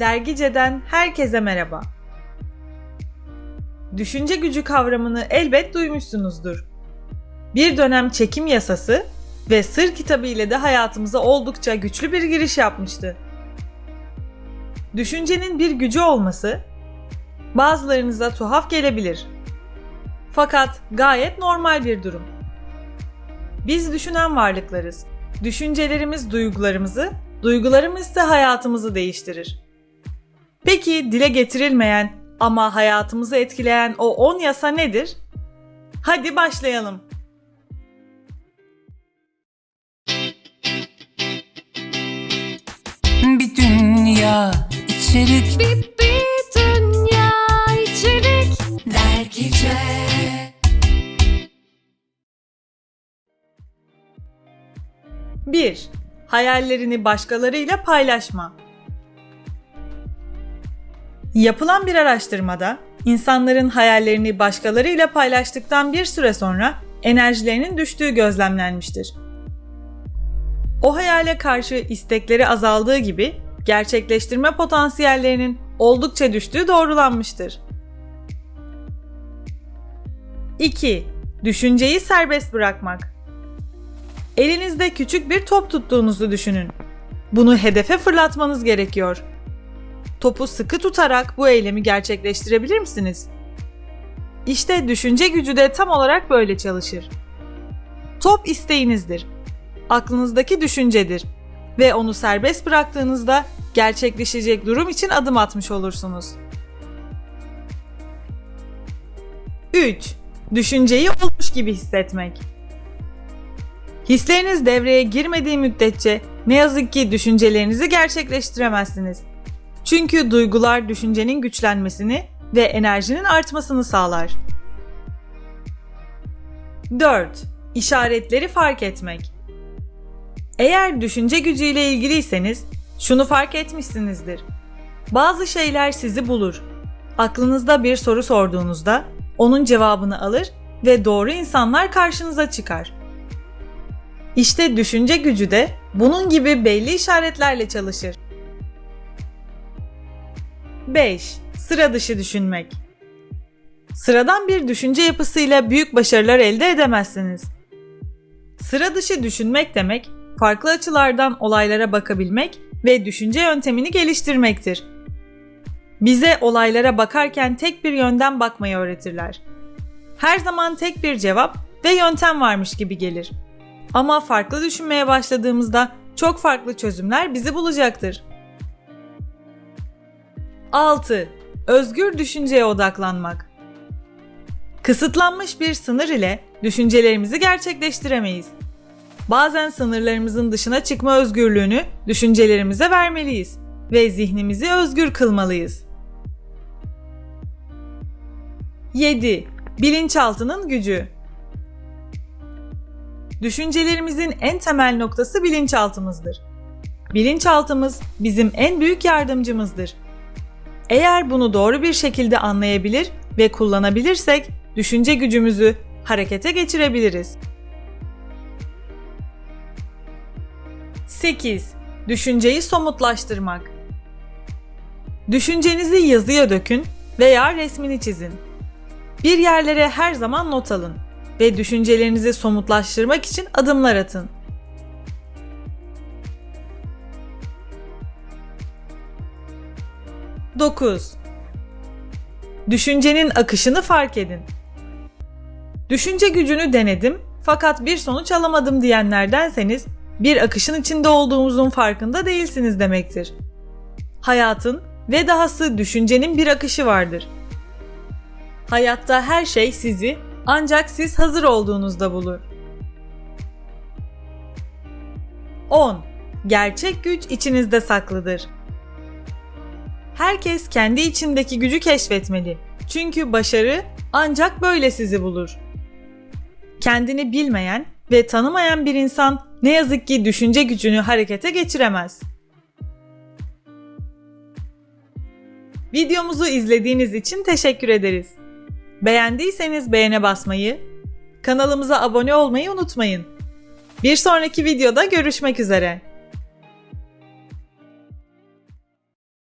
Dergice'den herkese merhaba. Düşünce gücü kavramını elbet duymuşsunuzdur. Bir dönem çekim yasası ve Sır kitabı ile de hayatımıza oldukça güçlü bir giriş yapmıştı. Düşüncenin bir gücü olması bazılarınıza tuhaf gelebilir. Fakat gayet normal bir durum. Biz düşünen varlıklarız. Düşüncelerimiz duygularımızı, duygularımız ise hayatımızı değiştirir. Peki dile getirilmeyen ama hayatımızı etkileyen o 10 yasa nedir? Hadi başlayalım. Bir dünya içerik Bir, bir dünya içerik dergice 1. Hayallerini başkalarıyla paylaşma. Yapılan bir araştırmada insanların hayallerini başkalarıyla paylaştıktan bir süre sonra enerjilerinin düştüğü gözlemlenmiştir. O hayale karşı istekleri azaldığı gibi gerçekleştirme potansiyellerinin oldukça düştüğü doğrulanmıştır. 2. Düşünceyi serbest bırakmak. Elinizde küçük bir top tuttuğunuzu düşünün. Bunu hedefe fırlatmanız gerekiyor. Topu sıkı tutarak bu eylemi gerçekleştirebilir misiniz? İşte düşünce gücü de tam olarak böyle çalışır. Top isteğinizdir. Aklınızdaki düşüncedir ve onu serbest bıraktığınızda gerçekleşecek durum için adım atmış olursunuz. 3. Düşünceyi olmuş gibi hissetmek. Hisleriniz devreye girmediği müddetçe ne yazık ki düşüncelerinizi gerçekleştiremezsiniz. Çünkü duygular düşüncenin güçlenmesini ve enerjinin artmasını sağlar. 4. İşaretleri fark etmek. Eğer düşünce gücüyle ilgiliyseniz şunu fark etmişsinizdir. Bazı şeyler sizi bulur. Aklınızda bir soru sorduğunuzda onun cevabını alır ve doğru insanlar karşınıza çıkar. İşte düşünce gücü de bunun gibi belli işaretlerle çalışır. 5. Sıra dışı düşünmek. Sıradan bir düşünce yapısıyla büyük başarılar elde edemezsiniz. Sıra dışı düşünmek demek, farklı açılardan olaylara bakabilmek ve düşünce yöntemini geliştirmektir. Bize olaylara bakarken tek bir yönden bakmayı öğretirler. Her zaman tek bir cevap ve yöntem varmış gibi gelir. Ama farklı düşünmeye başladığımızda çok farklı çözümler bizi bulacaktır. 6. Özgür düşünceye odaklanmak. Kısıtlanmış bir sınır ile düşüncelerimizi gerçekleştiremeyiz. Bazen sınırlarımızın dışına çıkma özgürlüğünü düşüncelerimize vermeliyiz ve zihnimizi özgür kılmalıyız. 7. Bilinçaltının gücü. Düşüncelerimizin en temel noktası bilinçaltımızdır. Bilinçaltımız bizim en büyük yardımcımızdır. Eğer bunu doğru bir şekilde anlayabilir ve kullanabilirsek düşünce gücümüzü harekete geçirebiliriz. 8. Düşünceyi somutlaştırmak. Düşüncenizi yazıya dökün veya resmini çizin. Bir yerlere her zaman not alın ve düşüncelerinizi somutlaştırmak için adımlar atın. Dokuz. Düşüncenin akışını fark edin. Düşünce gücünü denedim fakat bir sonuç alamadım diyenlerdenseniz bir akışın içinde olduğumuzun farkında değilsiniz demektir. Hayatın ve dahası düşüncenin bir akışı vardır. Hayatta her şey sizi ancak siz hazır olduğunuzda bulur. 10. Gerçek güç içinizde saklıdır. Herkes kendi içindeki gücü keşfetmeli. Çünkü başarı ancak böyle sizi bulur. Kendini bilmeyen ve tanımayan bir insan ne yazık ki düşünce gücünü harekete geçiremez. Videomuzu izlediğiniz için teşekkür ederiz. Beğendiyseniz beğene basmayı, kanalımıza abone olmayı unutmayın. Bir sonraki videoda görüşmek üzere.